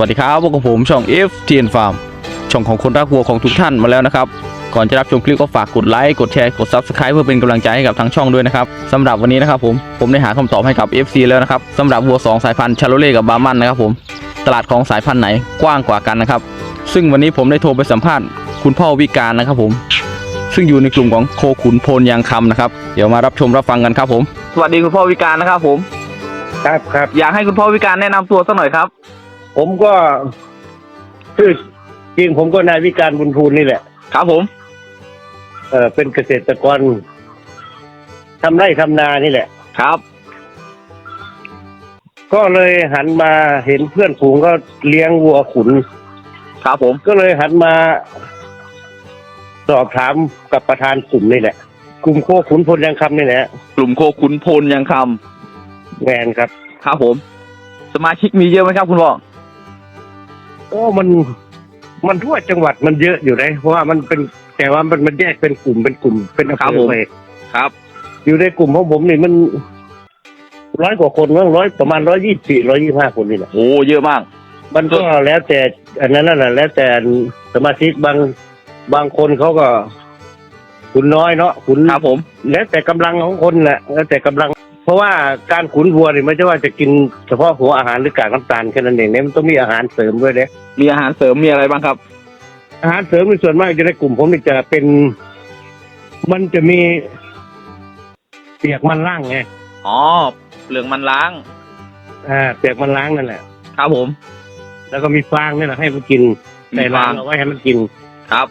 วัสดีครับพวกบผมช่อง F t n Farm ช่องของคนรักวัวของทุกท่านมาแล้วนะครับ ก่อนจะรับชมคลิปก็ฝากกดไลค์กดแชร์กด Subscribe เพื่อเป็นกำลังใจให้กับทางช่องด้วยนะครับสำหรับวันนี้นะครับผมผมได้หาคำตอบให้กับ FC แล้วนะครับสำหรับวัว 2 สายพันธุ์ชาโลเล่กับบาร์มันนะครับผมตลาดของสายพันธุ์ไหนกว้างกว่ากันนะครับ ซึ่งวันนี้ผมได้โทรไปสัมภาษณ์คุณพ่อวิการนะครับผม ซึ่งอยู่ในกลุ่มของโคขุนโพนยางคำนะครับเดี๋ยวมารับชมรับฟังกันครับผม สวัสดีคุณพ่อวิการนะครับผม ครับครับอยากให้คุณพ่อวิการแนะนำตัวสักหน่อยครับ ผมก็คือจริงผมก็นายวิการบุญทูลนี่แหละ ครับผม เออเป็นเกษตรกรทำไร่ทำนานี่แหละ ครับ ก็เลยหันมาเห็นเพื่อนฝูงก็เลี้ยงวัวขุน ครับผม ก็เลยหันมา สอบถามกับประธานกลุ่มนี่แหละ กลุ่มโคขุนพลยังคำนี่แหละกลุ่มโคขุนโพนยังคแมนครับำครับผม สมาชิกมีเยอะไหมครับคุณพ่อ โอ้มันมันทั่วจังหวัดมันเยอะอยู่นะเพราะว่ามันเป็นแต่ว่ามันมันแยกเป็นกลุ่มเป็นกลุ่มเป็นอำครับเภผอมไปครับ อยู่ในกลุ่มของผมนี่มันร้อยกว่าคนมั้งร้อยประมาณร้อยยี่สี่ร้อยยี่ห้าคนนี่แหละโอ้เยอะมาก มันก็แล้วแต่อันนั้นน่ะแล้วแต่สมาชิกบางบางคนเขาก็ขุนน้อยเนาะขุนครับผม แล้วแต่กำลังของคนแหละแล้วแต่กำลัง เพราะว่าการขุนวัวนี่ไม่ใช่ว่าจะกินเฉพาะหัวอาหารหรือกากน้ำตาลแค่นั้นเองเนี่ยมันต้องมีอาหารเสริมด้วยเนี่ยมีอาหารเสริมมีอะไรบ้างครับ อาหารเสริมในส่วนมากจะในกลุ่มผมนี่จะเป็น มันจะมีเปียกมันล่างไงอ๋อเปลืองมันล้าง อ่าเปียกมันล้างนั่นแหละ ครับผม แล้วก็มีฟางนี่แหละให้มันกินมีแต่ฟาล้างง เอาไว้ให้มันกิน ครับ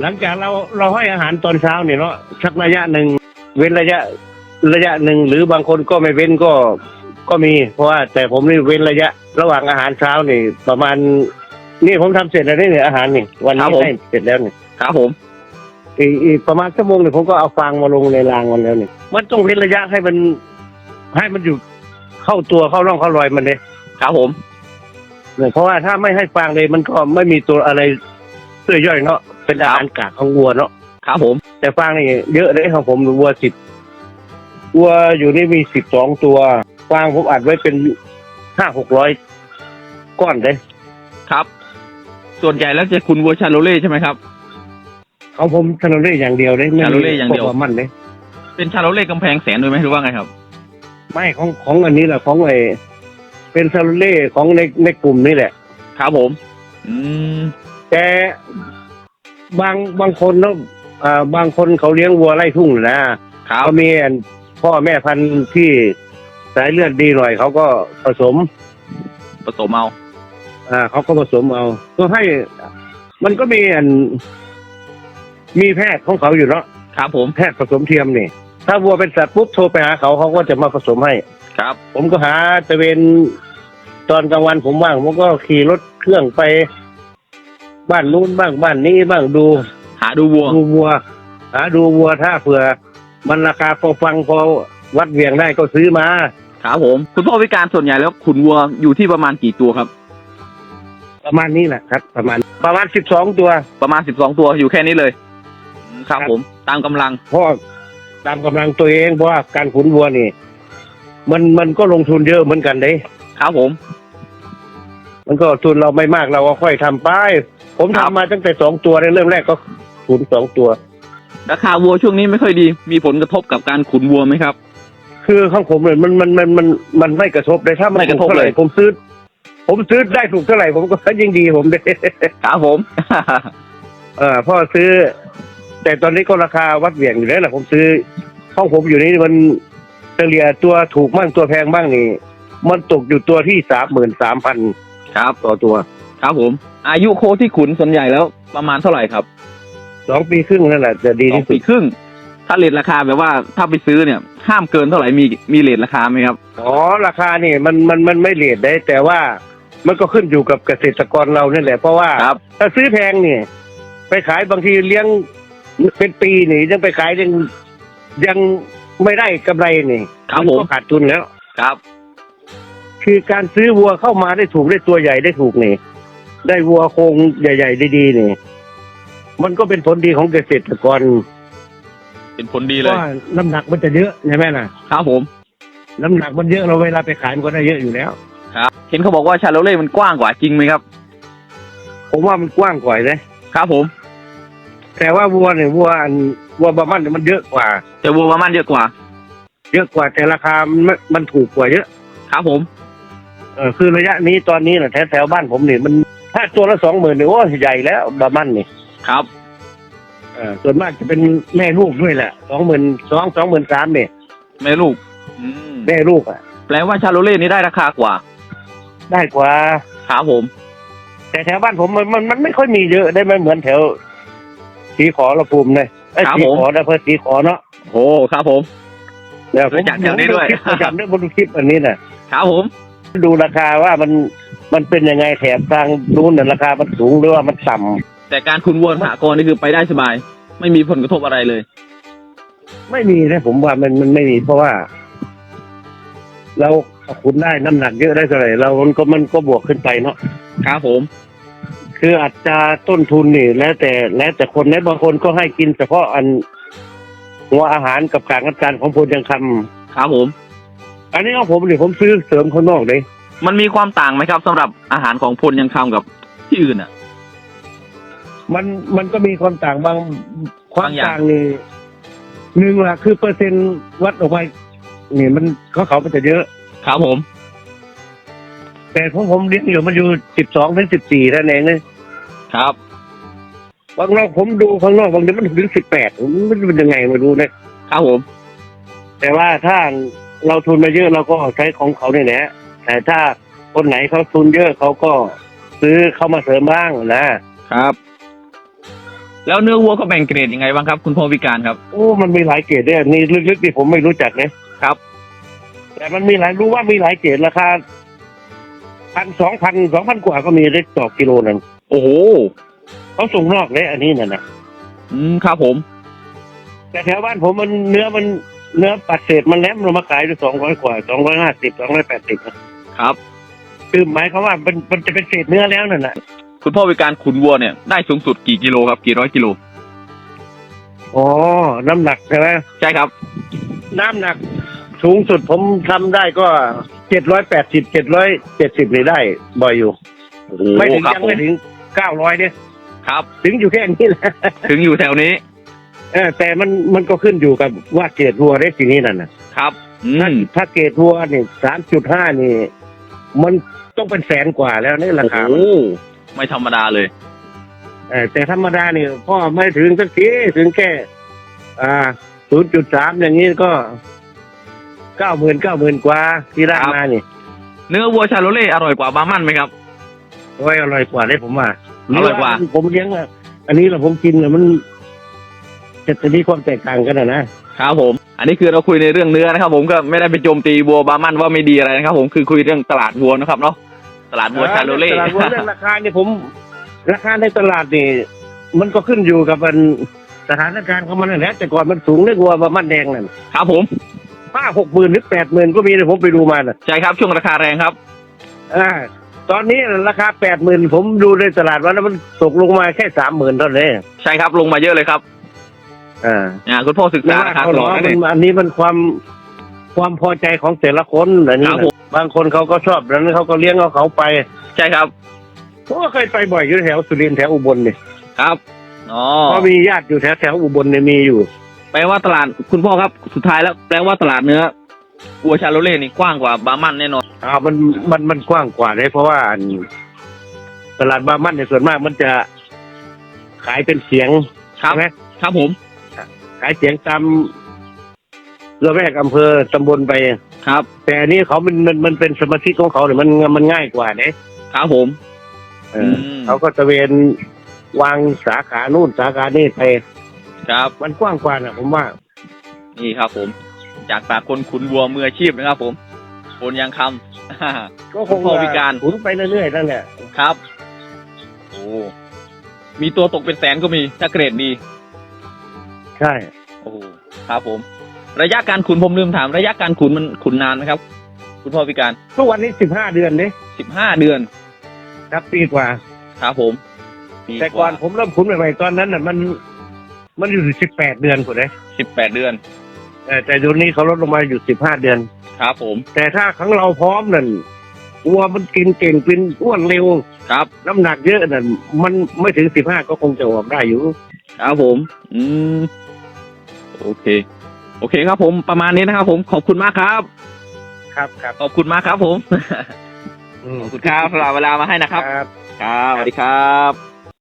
หลังจากเราเราให้อาหารตอนเช้าเนี่ยเนาะสักระยะหนึ่งเว้นระยะ ระยะหนึ่งหรือบางคนก็ไม่เว้นก็ก็มี เพราะว่าแต่ผมนี่เว้นระยะ ระหว่างอาหารเช้านี่ ประมาณ นี่ผมทำเสร็จแล้วนี่เนี่ยอาหารนี่วันครันี้บผมให้เสร็จแล้วนี่ครับผม อีกอีกประมาณชั่วโมงหนึ่งผมก็เอาฟางมาลงในรางมันแล้วนี่มันต้องเว้นระยะให้มัน ให้มันอยู่เข้าตัวเข้าร่องเข้ารอยมันเลย ครับผม เนี่ยเพราะว่าถ้าไม่ให้ฟางเลยมันก็ไม่มีตัวอะไรเสื้อย่อยเนาะเป็นอาหารกากของวัวเนาะครับผม แต่ฟางนี่เยอะเลยของผมวัวสิบ วัวอยู่นี่มีสิบสองตัวฟางผมอัดไว้เป็นห้าหกร้อยก้อนเลยครับ ส่วนใหญ่แล้วจะคุณวัวชาโลเล่ใช่ไหมครับของผมชาโลเล่อย่างเดียวเลยไม่ชาโลมีเล่อย่างเดียวพกมันเลย เป็นชาโลเล่กำแพงแสนด้วยไหมหรือว่าไงครับ ไม่ของของอันนี้แหละของไอเป็นชาโลเล่ของในในกลุ่มนี่แหละ ครับผม อืม แต่บางบางคนเนาะอ่าบางคนเขาเลี้ยงวัวไล่ทุ่งน่ะนะครับเขามีอัน พ่อแม่พันธุ์ที่สายเลือดดีหน่อยเขาก็ผสม ผสมเอาอ่าเขาก็ผสมเอา ก็ให้ มันก็มีอัน มีแพทย์ของเขาอยู่เนาะครับผมแพทย์ผสมเทียมนี่ ถ้าวัวเป็นสัตว์ปุ๊บโทรไปหาเขาเขาก็จะมาผสมให้ ครับ ผมก็หาตะเวนตอนกลางวันผมว่างผมก็ขี่รถเครื่องไป บ้านนู้นบ้างบ้านนี้บ้างดู หาดูวัวดูวัว หาดูวัวถ้าเผื่อ มันราคาพอฟังพอวัดเหวียงได้ก็ซื้อมา ครับผม คุณพ่อวิการส่วนใหญ่แล้วขุนวัวอยู่ที่ประมาณกี่ตัวครับ ประมาณนี้แหละครับ ประมาณประมาณสิบสองตัว ประมาณสิบสองตัวอยู่แค่นี้เลยอืมครับผม ตามกำลัง เพราะตามกำลังตัวเองเพราะว่าการขุนวัวนี่ มันมันก็ลงทุนเยอะเหมือนกันเด้ ครับผม มันก็ทุนเราไม่มากเราก็ค่อยทำไป ผมครัทำบ มาตั้งแต่สองตัวในเริ่มแรกก็ขุนสองตัว ราคาวัวช่วงนี้ไม่ค่อยดี มีผลกระทบกับการขุนวัวไหมครับ คือของผมเลยมันมันมันมันมันไม่กระทบเลยถ้ามันไม่กระทบถูท่าไหเลย ผมซื้อ ผมซื้อได้ถูกเท่าไหร่ผมก็ยิ่งดีผมเด้ครับผม เออพ่อซื้อ แต่ตอนนี้ก็ราคาวัดเหวี่ยงอยู่แล้วนะผมซื้อห้องผมอยู่นี่มันเฉลี่ยตัวถูกบ้างตัวแพงบ้างนี่ มันตกอยู่ตัวที่สามหมื่นสามพันครับ ต่อตัว ครับผม อายุโคที่ขุนส่วนใหญ่แล้วประมาณเท่าไหร่ครับ สองปีครึ่งนั่นแหละจะดีสองที่สุปีดครึ่ง ถ้าเลทราคาแบบว่าถ้าไปซื้อเนี่ย ห้ามเกินเท่าไหร่มีมีเลทราคาไหมครับ อ๋อราคานี่มันมันมันไม่เลทได้ แต่ว่ามันก็ขึ้นอยู่กับเกษตรกรเราเนี่ยแหละ เพราะว่าครับ ถ้าซื้อแพงนี่ไปขายบางทีเลี้ยงเป็นปีนี่ยังไปขายยังยังไม่ได้กำไรนี่ครับมันผม ก็ขาดทุนแล้ว ครับ คือการซื้อวัวเข้ามาได้ถูกได้ตัวใหญ่ได้ถูกนี่ ได้วัวโครงใหญ่ ๆ ดีๆนี่ มันก็เป็นผลดีของเกษตรกรเป็นผลดีเพเลยราะว่าน้ำหนักมันจะเยอะใช่ไหมล่ะ ครับผม น้ำหนักมันเยอะเราเวลาไปขายมันก็ได้เยอะอยู่แล้วเห็นเขาบอกว่าชาโลเล่มันกว้างกว่าจริงไหมครับ ผมว่ามันกว้างกว่าเลยครับผม แต่ว่าวัวเนี่ยวัวอันวัวบามันเนี่ยมันเยอะกว่า แต่วัวบามันเยอะกว่า เยอะกว่าแต่ราคามันไม่มันถูกกว่าเยอะครับผม เออคือระยะนี้ตอนนี้นะแถวแถวบ้านผมเนี่ยมันถ้าตัวละสองหมื่นเนี่ยโอ้ใหญ่แล้วบามันนี่ ครับ เออส่วนมากจะเป็นแม่ลูกด้วยแหละสองหมื่นสองสองหมื่นสามเนี่ยแม่ลูก อืมแม่ลูกอะ แปลว่าชาโลเล่นี่ได้ราคากว่าได้กว่า ครับผม แต่แถวบ้านผมมันมันมันไม่ค่อยมีเยอะได้ไหมเหมือนแถวสีขอระภูมิเลยไอ้ยครับสีผม ขอนะเพื่อสีขอเนาะโอ้ครับผมเดี๋ยวผมรู้จักแถวนี้ด้วย ผมจำได้บนคลิปอันนี้น่ะครับผม ดูราคาว่ามันมันเป็นยังไงแถบทางนู้นน่ะราคามันสูงหรือว่ามันต่ำ แต่การคุณวัวสหกรณ์นี่คือไปได้สบาย ไม่มีผลกระทบอะไรเลย ไม่มีนะผมว่ามันมันไม่มีเพราะว่า เราขุนได้น้ำหนักเยอะได้เท่าไหร่เรามันก็มันก็บวกขึ้นไปเนาะครับผม คืออัตราต้นทุนนี่ แล้วแต่แล้วแต่คนนะบางคนก็ให้กินเฉพาะอัน หัวอาหารกับการกัการของพลยังคำครับผม อันนี้ของผมเนี่ยผมซื้อเสริมข้างนอกเลยมันมีความต่างไหมครับสำหรับอาหารของพลยังคำกับที่อื่นอะ มันมันก็มีความต่างบางความบางอย่างต่างนี่หนึ่งละคือเปอร์เซ็นต์วัดออกไปนี่มันเขาเขามันจะเยอะ ครับผม แต่ของผมเลี้ยงอยู่มันอยู่สิบสองถึงสิบสี่เท่านั้นเองนะครับบางรอบผมดูข้างนอกบางทีมันถึงสิบแปดมันเป็นยังไงไม่รู้นะครับผม แต่ว่าถ้าเราทุนมาเยอะเราก็ใช้ของเขาเนี่ยแหละแต่ถ้าคนไหนเขาทุนเยอะเขาก็ซื้อเข้ามาเสริมบ้างนะครับ แล้วเนื้อวัวก็แบ่งเกรดยังไงบ้างครับ คุณพ่อวิการครับ โอ้ มันมีหลายเกรดด้วยนี่ลึกๆนี่ผมไม่รู้จักเลยครับ แต่มันมีหลายรู้ว่ามีหลายเกรดราคาพันสองพันสองพันกว่าก็มีได้ต่อกิโลนึงโอ้โหเขาส่งนอกเลยอันนี้น่ะนะอืมครับผม แต่แถวบ้านผมมันเนื้อมันเนื้อปัดเศษมันแหลมเรามาขายด้วยสองร้อยกว่าสองร้อยห้าสิบสองร้อยแปดสิบครับ คือหมายความว่ามันมันจะเป็นเศษเนื้อแล้วนั่นน่ะ คุณพ่อวิการขุนวัวเนี่ยได้สูงสุดกี่กิโลครับ กี่ร้อยกิโลอ๋อ น้ำหนักใช่ไหมใช่ครับ น้ำหนักสูงสุดผมทำได้ก็เจ็ดร้อยแปดสิบเจ็ดร้อยเจ็ดสิบเลยได้บ่อยอยู่ โอ้โหไม่ถึงครับยังผมไม่ถึงเก้าร้อยเนี่ยครับ ถึงอยู่แค่นี้แหละถึงอยู่แถวนี้เออแต่มันมันก็ขึ้นอยู่กับว่าเกรดวัวได้ทีนี้นั่นนะครับ อืถ้ามถ้าเกรดวัวนี่สามจุดห้านี่ มันต้องเป็นแสนกว่าแล้วนี่ราโอ้คาโห ไม่ธรรมดาเลย เออแต่ธรรมดานี่พ่อไม่ถึงสักทีถึงแค่ อ่าศูนย์จุดสามอย่างนี้ก็เก้าหมื่นเก้าหมื่นกว่าที่ได้ครับมานี่เนื้อวัวชาโลเล่อร่อยกว่าบาร์มันไหมครับโอ้ยอร่อยกว่าได้ผมว่าอร่อยกว่า ผมเลี้ยงอะอันนี้เราผมกินอะมันจะจะมีความแตกต่างกันอะนะครับผม อันนี้คือเราคุยในเรื่องเนื้อนะครับ ผมก็ไม่ได้ไปโจมตีวัวบาร์มันว่าไม่ดีอะไรนะครับ ผมคือคุยเรื่องตลาดวัวนะครับเนาะ ตลาดวัวชาโลเล่ตลาดวัวเรื่องราคาเนี่ยผม ราคาในตลาดนี่มันก็ขึ้นอยู่กับมันสถานการณ์ของมันนั่นแหละแต่ก่อนมันสูงเรื่องวัวประมันแดงนั่นครับผมห้าหกหมื่นหรือแปดหมื่นก็มีเลยผมไปดูมาน่ะใช่ครับช่วงราคาแรงครับอ่าตอนนี้ราคาแปดหมื่นผมดูในตลาดว่าแล้วมันตกลงมาแค่สามหมื่นเท่านั้นเองใช่ครับลงมาเยอะเลยครับอ่าอ่าคุณพ่อศึกไม่ษาว่าราคาเขาตหรลออดกนั่นมัเอนงอันนี้มันความความพอใจของแต่ละคนอันนี้ครั บผมบางคนเขาก็ชอบแล้วเขาก็เลี้ยงเอาเขาไปใช่ครับผมก็เคยไปบ่อยอยู่แถวสุรินทร์แถวอุบลเนี่ยครับอ๋อเพราะมีญาติอยู่แถวแถวอุบลเนี่ยมีอยู่ แปลว่าตลาดคุณพ่อครับสุดท้ายแล้วแปลว่าตลาดเนื้อวัวชาโลเล่นี่กว้างกว่าบาร์มันแน่นอนอ่ามันมันมันกว้างกว่าเลยเพราะว่าอันตลาดบามันในยส่วนมากมันจะขายเป็นเสียงครับใช่ไหมครับผม ขายเสียงตามระแวกอำเภอตำบลไป ครับ แต่อันนี้เขามันมันมันเป็นสมาชิกของเขาเนี่ยมันมันง่ายกว่าเนี่ยครับผมเอออมเขาก็ตะเวนวางสาขานู่นสาขานี่ไปครับ มันกว้างกว่านะผมว่า นี่ครับผม จากปากคนขุนวัวมืออาชีพนะครับ ผมคนยังคำ ก็คงพอพิการ หมุนไปเรื่อยๆนั่นแหละครับ โอ้มีตัวตกเป็นแสนก็มีถ้าเกรดดี ใช่ โอ้โหครับผม ระยะการขุนผมลืมถามระยะการขุนมันขุนนานไหมครับ คุณพ่อพิการทุกวันนี้สิบห้าเดือนเนี่ยสิบห้าเดือนครับปีกว่าครับผมปีแต่ก่อนผมเริ่มขุนใหม่ๆตอนนั้นน่ะมัน มันอยู่สิบแปดเดือนผมเลยสิบแปดเดือนเออแต่เดี๋ยวนี้เขาลดลงมาอยู่สิบห้าเดือน ครับผม แต่ถ้าของเราพร้อมนั่นวัวมันกินเก่งเป็นอ้วนเร็วครับ น้ำหนักเยอะน่ะมันไม่ถึงสิบห้าก็คงจะออกได้อยู่ ครับผม อืม โอเค โอเคครับผมประมาณนี้นะครับ ผมขอบคุณมากครับ ครับครับขอบคุณมากครับ ผมอืมขอบคุณครับสำหรับเวลามาให้นะครับ ครับ ครับสวัสดีครับ